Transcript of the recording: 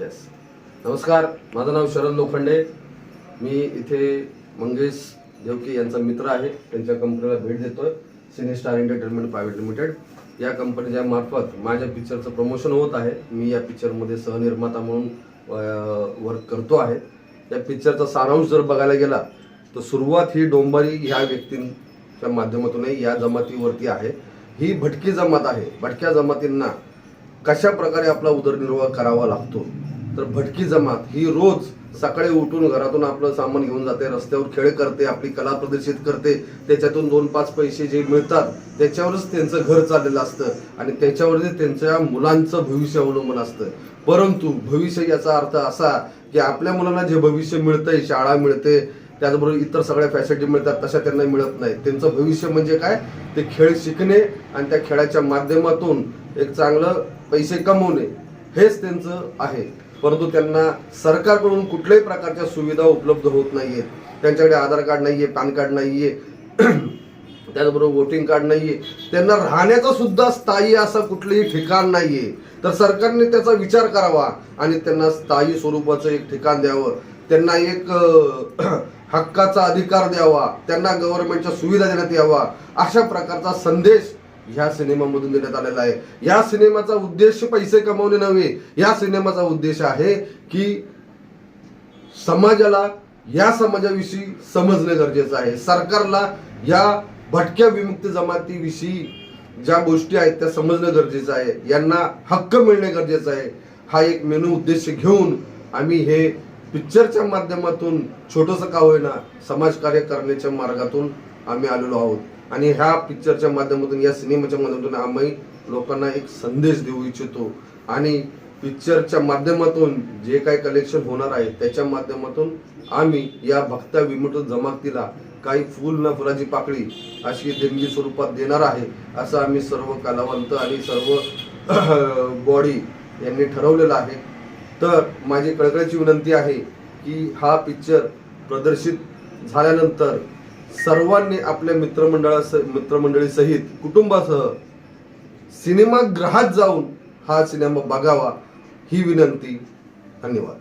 Yes नमस्कार माझं नाव शरद लोखंडे. मी इथे मंगेश देवके यांचा मित्र आहे. त्यांच्या कंपनीला भेट देतोय. Cine star entertainment private limited. या कंपनीच्या मार्फत माझ्या पिक्चरचं प्रमोशन होत आहे. मी या पिक्चरमध्ये सहनिर्माता म्हणून वर्क करतो आहे. या पिक्चरचा सारांश जर बघायला गेला तर सुरुवात ही डोंबारी ह्या व्यक्तींच्या माध्यमातूनही या जमातीवरती आहे. ही भटकी जमात आहे. भटक्या जमातींना कशा प्रकारे आपला उदरनिर्वाह करावा लागतो? तर भटकी जमात ही रोज सकाळी उठून घरातून आपलं सामान घेऊन जाते रस्त्यावर खेळ करते आपली कला प्रदर्शित करते. त्याच्यातून दोन पाच पैसे जे मिळतात त्याच्यावरच त्यांचं घर चाललेलं असतं आणि त्याच्यावरच त्यांच्या मुलांचं भविष्य अवलंबून असतं. परंतु भविष्य याचा अर्थ असा की आपल्या मुलांना जे भविष्य मिळतंय शाळा मिळते त्याचबरोबर इतर सगळ्या फॅसिलिटी मिळतात तशा त्यांना मिळत नाही त्यांचं भविष्य म्हणजे काय? ते खेळ शिकणे आणि त्या खेळाच्या माध्यमातून एक चांगलं पैसे कमवणे हेच त्यांचं आहे. परंतु त्यांना सरकारकडून कुठल्याही प्रकारच्या सुविधा उपलब्ध होत नाही आहेत त्यांच्याकडे आधार कार्ड नाही आहे पॅन कार्ड नाही आहे त्याचबरोबर वोटिंग कार्ड नाही आहे त्यांना राहण्याचा सुद्धा स्थायी असं कुठलंही ठिकाण नाही आहे तर सरकारने त्याचा विचार करावा आणि त्यांना स्थायी स्वरूपाचं एक ठिकाण द्यावं. त्यांना एक हक्काचा अधिकार द्यावा. त्यांना गव्हर्नमेंटच्या सुविधा देण्यात यावा अशा प्रकारचा संदेश ह्या सिनेमामधून देण्यात आलेला आहे. या सिनेमाचा उद्देश पैसे कमवणे नव्हे. या सिनेमाचा उद्देश आहे की समाजाला या समाजाविषयी समजणे गरजेचं आहे. सरकारला या भटक्या विमुक्त जमातीविषयी ज्या गोष्टी आहेत त्या समजणं गरजेचं आहे. यांना हक्क मिळणे गरजेचं आहे. हा एक मेनू उद्देश घेऊन आम्ही हे पिक्चरच्या माध्यमातून छोटंसं का होईना समाजकार्य करण्याच्या मार्गातून आम्ही आलेलो आहोत. आणि ह्या पिक्चरच्या माध्यमातून या सिनेमाच्या माध्यमातून आम्ही लोकांना एक संदेश देऊ इच्छितो. आणि पिक्चरच्या माध्यमातून जे काही कलेक्शन होणार आहे त्याच्या माध्यमातून आम्ही या भक्ता विमुक्त जमातीला काही फुल न फुलाची पाकळी अशी देणगी स्वरूपात देणार आहे असं आम्ही सर्व कलावंत आणि सर्व बॉडी यांनी ठरवलेलं आहे. तर माझी कळकळीची विनंती आहे की हा पिक्चर प्रदर्शित झाल्यानंतर सर्वांनी आपल्या मित्रमंडळास मित्रमंडळीसहित कुटुंबासह सिनेमागृहात जाऊन हा सिनेमा बघावा ही विनंती धन्यवाद.